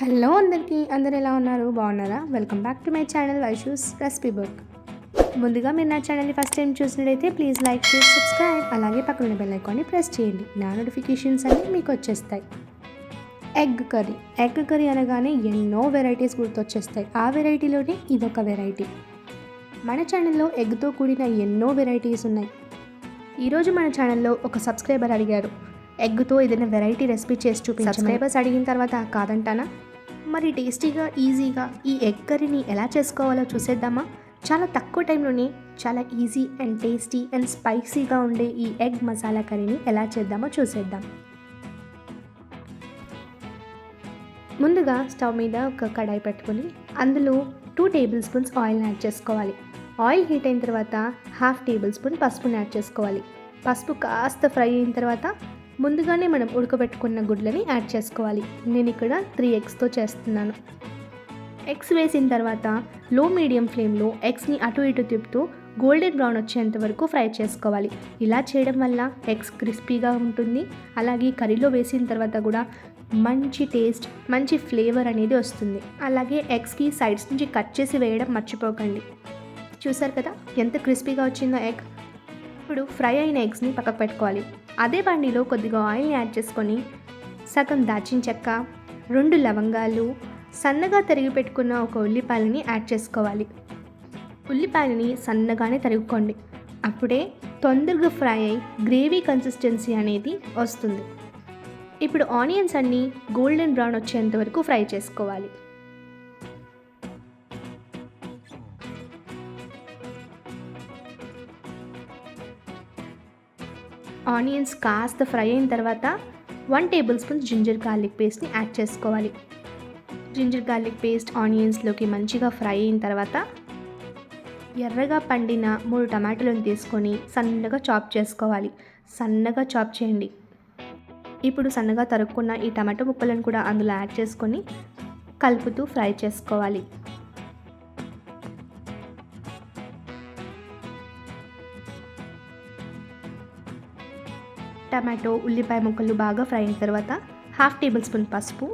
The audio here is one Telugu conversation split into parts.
హలో అందరికీ అందరు ఎలా ఉన్నారు? బాగున్నారా? Welcome back to my channel Vaishu's recipe book. ముందుగా మీరు నా ఛానల్ని ఫస్ట్ టైం చూసినట్టయితే ప్లీజ్ లైక్ చేసి సబ్స్క్రైబ్ అలాగే పక్కన బెల్ ఐకాన్ని ప్రెస్ చేయండి. నా నోటిఫికేషన్స్ అన్నీ మీకు వచ్చేస్తాయి. ఎగ్ కర్రీ ఎగ్ కర్రీ అనగానే ఎన్నో వెరైటీస్ గుర్తొచ్చేస్తాయి. ఆ వెరైటీలోనే ఇదొక వెరైటీ మన ఛానల్లో ఎగ్తో కూడిన ఎన్నో వెరైటీస్ ఉన్నాయి. ఈరోజు మన ఛానల్లో ఒక సబ్స్క్రైబర్ అడిగారు. ఎగ్తో ఏదైనా వెరైటీ రెసిపీ చేసి చూపి సబ్స్క్రైబర్స్ అడిగిన తర్వాత కాదంటానా? మరి టేస్టీగా ఈజీగా ఈ ఎగ్ కర్రీని ఎలా చేసుకోవాలో చూసేద్దామా? చాలా తక్కువ టైంలోనే చాలా ఈజీ అండ్ టేస్టీ అండ్ స్పైసీగా ఉండే ఈ ఎగ్ మసాలా కర్రీని ఎలా చేద్దామో చూసేద్దాం. ముందుగా స్టవ్ మీద ఒక కడాయి పెట్టుకొని అందులో టూ టేబుల్ స్పూన్స్ ఆయిల్ని యాడ్ చేసుకోవాలి. ఆయిల్ హీట్ అయిన తర్వాత హాఫ్ టేబుల్ స్పూన్ పసుపుని యాడ్ చేసుకోవాలి. పసుపు కాస్త ఫ్రై అయిన తర్వాత ముందుగానే మనం ఉడకబెట్టుకున్న గుడ్లని యాడ్ చేసుకోవాలి. నేను ఇక్కడ త్రీ ఎగ్స్తో చేస్తున్నాను. ఎగ్స్ వేసిన తర్వాత లో మీడియం ఫ్లేమ్లో ఎగ్స్ని అటు ఇటు తిప్పుతూ గోల్డెన్ బ్రౌన్ వచ్చేంత వరకు ఫ్రై చేసుకోవాలి. ఇలా చేయడం వల్ల ఎగ్స్ క్రిస్పీగా ఉంటుంది. అలాగే కర్రీలో వేసిన తర్వాత కూడా మంచి టేస్ట్ మంచి ఫ్లేవర్ అనేది వస్తుంది. అలాగే ఎగ్స్కి సైడ్స్ నుంచి కట్ చేసి వేయడం మర్చిపోకండి. చూసారు కదా ఎంత క్రిస్పీగా వచ్చిందో ఎగ్. ఇప్పుడు ఫ్రై అయిన ఎగ్స్ని పక్కకు పెట్టుకోవాలి. అదే బండిలో కొద్దిగా ఆయిల్ని యాడ్ చేసుకొని సగం దాచిన చెక్క రెండు లవంగాలు సన్నగా తరిగి పెట్టుకున్న ఒక ఉల్లిపాయలని యాడ్ చేసుకోవాలి. ఉల్లిపాయలని సన్నగానే తరుగుకోండి అప్పుడే తొందరగా ఫ్రై అయి గ్రేవీ కన్సిస్టెన్సీ అనేది వస్తుంది. ఇప్పుడు ఆనియన్స్ అన్నీ గోల్డెన్ బ్రౌన్ వచ్చేంత వరకు ఫ్రై చేసుకోవాలి. ఆనియన్స్ కాస్త ఫ్రై అయిన తర్వాత one tablespoon ginger garlic పేస్ట్ని యాడ్ చేసుకోవాలి. జింజర్ గార్లిక్ పేస్ట్ ఆనియన్స్లోకి మంచిగా ఫ్రై అయిన తర్వాత ఎర్రగా పండిన మూడు టమాటాలను తీసుకొని సన్నగా చాప్ చేసుకోవాలి. సన్నగా చాప్ చేయండి. ఇప్పుడు సన్నగా తరుక్కున్న ఈ టమాటో ముక్కలను కూడా అందులో యాడ్ చేసుకొని కలుపుతూ ఫ్రై చేసుకోవాలి. టమాటో ఉల్లిపాయ ముక్కలు బాగా ఫ్రై అయిన తర్వాత హాఫ్ టేబుల్ స్పూన్ పసుపు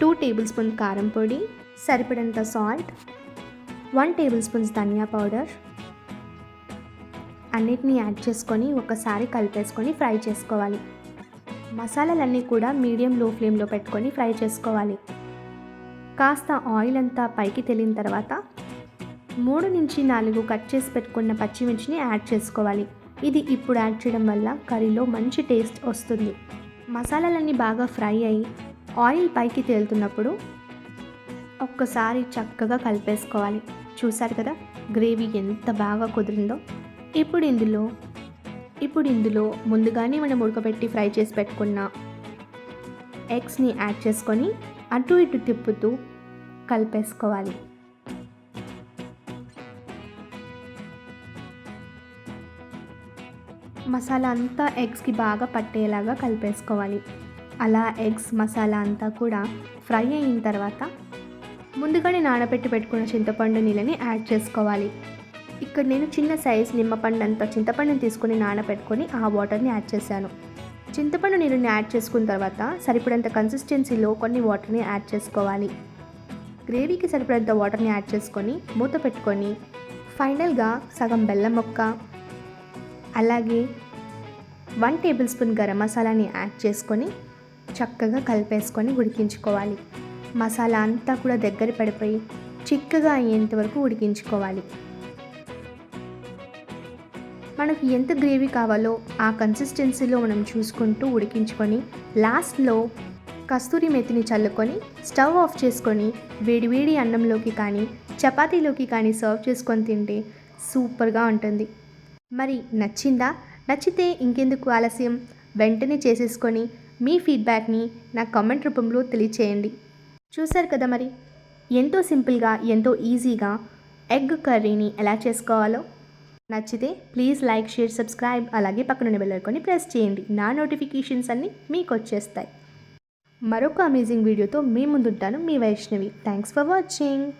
టూ టేబుల్ స్పూన్ కారం పొడి సరిపడంత సాల్ట్ వన్ టేబుల్ స్పూన్స్ ధనియా పౌడర్ అన్నిటినీ యాడ్ చేసుకొని ఒకసారి కలిపేసుకొని ఫ్రై చేసుకోవాలి. మసాలాలన్నీ కూడా మీడియం లో ఫ్లేమ్లో పెట్టుకొని ఫ్రై చేసుకోవాలి. కాస్త ఆయిల్ అంతా పైకి తెలియని తర్వాత మూడు నుంచి నాలుగు కట్ చేసి పెట్టుకున్న పచ్చిమిర్చిని యాడ్ చేసుకోవాలి. ఇది ఇప్పుడు యాడ్ చేయడం వల్ల కర్రీలో మంచి టేస్ట్ వస్తుంది. మసాలాలన్నీ బాగా ఫ్రై అయ్యి ఆయిల్ పైకి తేలుతున్నప్పుడు ఒక్కసారి చక్కగా కలిపేసుకోవాలి. చూసారు కదా? గ్రేవీ ఎంత బాగా కుదిరిందో. ఇప్పుడు ఇందులో ఇప్పుడు ఇందులో ముందుగానే మనం ఉడకబెట్టి ఫ్రై చేసి పెట్టుకున్న ఎగ్స్ని యాడ్ చేసుకొని అటు ఇటు తిప్పుతూ కలిపేసుకోవాలి. మసాలా అంతా ఎగ్స్కి బాగా పట్టేలాగా కలిపేసుకోవాలి. అలా ఎగ్స్ మసాలా అంతా కూడా ఫ్రై అయిన తర్వాత ముందుగానే నానబెట్టి పెట్టుకున్న చింతపండు నీళ్ళని యాడ్ చేసుకోవాలి. ఇక్కడ నేను చిన్న సైజ్ నిమ్మపండు అంత చింతపండుని తీసుకొని నానబెట్టుకొని ఆ వాటర్ని యాడ్ చేశాను. చింతపండు నీళ్ళని యాడ్ చేసుకున్న తర్వాత సరిపడంత కన్సిస్టెన్సీలో కొన్ని వాటర్ని యాడ్ చేసుకోవాలి. గ్రేవీకి సరిపడంత వాటర్ని యాడ్ చేసుకొని మూత పెట్టుకొని ఫైనల్గా సగం బెల్లం మొక్క అలాగే వన్ టేబుల్ స్పూన్ గరం మసాలాని యాడ్ చేసుకొని చక్కగా కలిపేసుకొని ఉడికించుకోవాలి. మసాలా అంతా కూడా దగ్గర పడిపోయి చిక్కగా అయ్యేంత వరకు ఉడికించుకోవాలి. మనకు ఎంత గ్రేవీ కావాలో ఆ కన్సిస్టెన్సీలో మనం చూసుకుంటూ ఉడికించుకొని లాస్ట్లో కస్తూరి మెతిని చల్లుకొని స్టవ్ ఆఫ్ చేసుకొని వేడివేడి అన్నంలోకి కానీ చపాతీలోకి కానీ సర్వ్ చేసుకొని తింటే సూపర్గా ఉంటుంది. మరి నచ్చిందా? నచ్చితే ఇంకెందుకు ఆలస్యం? వెంటనే చేసేసుకొని మీ ఫీడ్బ్యాక్ని నా కామెంట్ రూపంలో తెలియచేయండి. చూశారు కదా మరి? ఎంతో సింపుల్గా ఎంతో ఈజీగా ఎగ్ కర్రీని ఎలా చేసుకోవాలో? నచ్చితే ప్లీజ్ లైక్ షేర్ సబ్స్క్రైబ్ అలాగే పక్కన బెల్ ప్రెస్ చేయండి. నా నోటిఫికేషన్స్ అన్నీ మీకు వచ్చేస్తాయి. మరొక అమేజింగ్ వీడియోతో మీ ముందుంటాను మీ వైష్ణవి. Thanks for watching.